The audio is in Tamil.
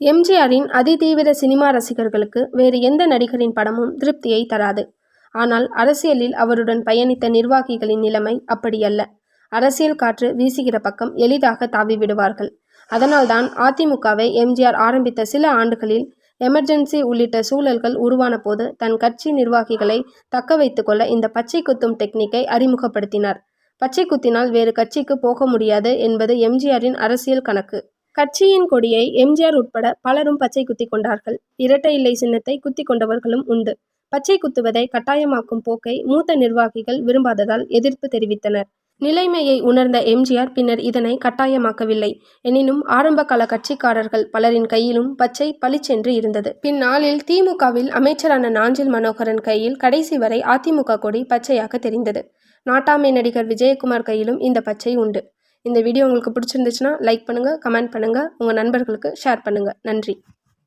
எம்ஜிஆரின் அதிதீவிர சினிமா ரசிகர்களுக்கு வேறு எந்த நடிகரின் படமும் திருப்தியை தராது. ஆனால் அரசியலில் அவருடன் பயணித்த நிர்வாகிகளின் நிலைமை அப்படியல்ல. அரசியல் காற்று வீசுகிற பக்கம் எளிதாக தாவி விடுவார்கள். அதனால்தான் அதிமுகவை எம்ஜிஆர் ஆரம்பித்த சில ஆண்டுகளில் எமர்ஜென்சி உள்ளிட்ட சூழல்கள் உருவான போது தன் கட்சி நிர்வாகிகளை தக்க வைத்துக்கொள்ள இந்த பச்சை குத்தும் டெக்னிக்கை அறிமுகப்படுத்தினார். பச்சை குத்தினால் வேறு கட்சிக்கு போக முடியாது என்பது எம்ஜிஆரின் அரசியல் கணக்கு. கட்சியின் கொடியை எம்ஜிஆர் உட்பட பலரும் பச்சை குத்திக் கொண்டார்கள். இரட்டை இல்லை சின்னத்தை குத்தி கொண்டவர்களும் உண்டு. பச்சை குத்துவதை கட்டாயமாக்கும் போக்கை மூத்த நிர்வாகிகள் விரும்பாததால் எதிர்ப்பு தெரிவித்தனர். நிலைமையை உணர்ந்த எம்ஜிஆர் பின்னர் இதனை கட்டாயமாக்கவில்லை. எனினும் ஆரம்பகால கட்சிக்காரர்கள் பலரின் கையிலும் பச்சை பளிச்சென்று இருந்தது. பின்னாளில் திமுகவில் அமைச்சரான நாஞ்சில் மனோகரன் கையில் கடைசி வரை அதிமுக கொடி பச்சையாக தெரிந்தது. நாட்டாமை நடிகர் விஜயகுமார் கையிலும் இந்த பச்சை உண்டு. இந்த வீடியோ உங்களுக்கு பிடிச்சிருந்துச்சுன்னா லைக் பண்ணுங்கள் கமெண்ட் பண்ணுங்கள் உங்கள் நண்பர்களுக்கு ஷேர் பண்ணுங்கள் நன்றி.